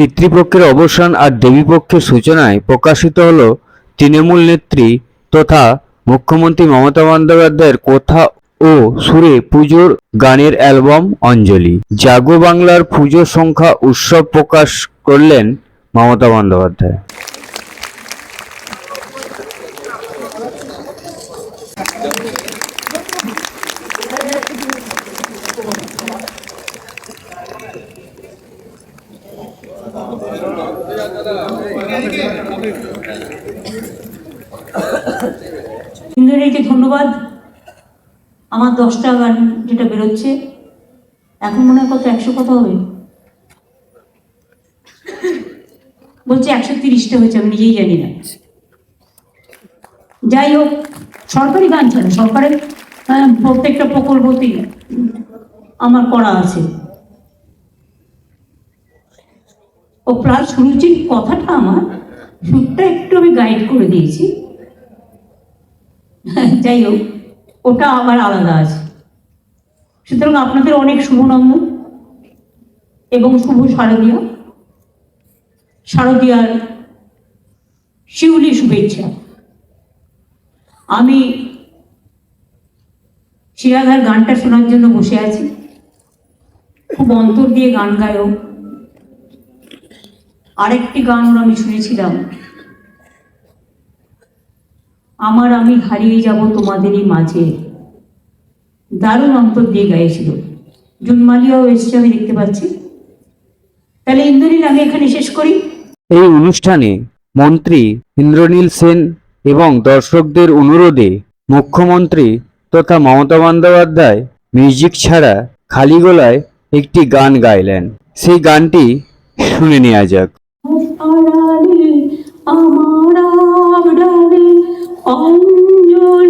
পিতৃপক্ষের অবসান আর দেবীপক্ষের সূচনায় প্রকাশিত হল তৃণমূল নেত্রী তথা মুখ্যমন্ত্রী মমতা বন্দ্যোপাধ্যায়ের কথা ও সুরে পুজোর গানের অ্যালবাম অঞ্জলি। জাগো বাংলার পুজো সংখ্যা উৎসব প্রকাশ করলেন মমতা বন্দ্যোপাধ্যায়। ইন্দ্রনীলকে ধন্যবাদ। আমার দশটা গান যেটা বেরোচ্ছে, এখন মনে হয় কত একশো কথা হবে। বলছে একশো তিরিশটা হয়েছে, আমি নিজেই জানি না। যাই হোক, সরকারি গান ছাড়া, সরকারের প্রত্যেকটা প্রকল্পতেই আমার করা আছে। ও প্লাস সুরুচির কথাটা আমার? সুরটা একটু আমি গাইড করে দিয়েছি। যাই হোক, ওটা আবার আলাদা আছে। সুতরাং আপনাদের অনেক শুভনন্দন এবং শুভ শারদীয়। শারদীয়ার শিউলি শুভেচ্ছা। আমি শিরাধার গানটা শোনার জন্য বসে আছি। খুব অন্তর দিয়ে গান গায়ও আরেকটি গান আমি শুনেছিলাম। আমার আমি হারিয়ে যাব তোমাদেরই মাঝে। দারুণ অন্তর দিয়ে গাইছিল। জুনমালিয়াও এসছে, আমি দেখতে পাচ্ছি। তাহলে ইন্দ্রনীল, আমি এখানে শেষ করি। এই অনুষ্ঠানে মন্ত্রী ইন্দ্রনীল সেন এবং দর্শকদের অনুরোধে মুখ্যমন্ত্রী তথা মমতা বন্দ্যোপাধ্যায় মিউজিক ছাড়া খালি গলায় একটি গান গাইলেন। সেই গানটি শুনে নেওয়া যাক। আড়ালে আমার আবডালে Anjali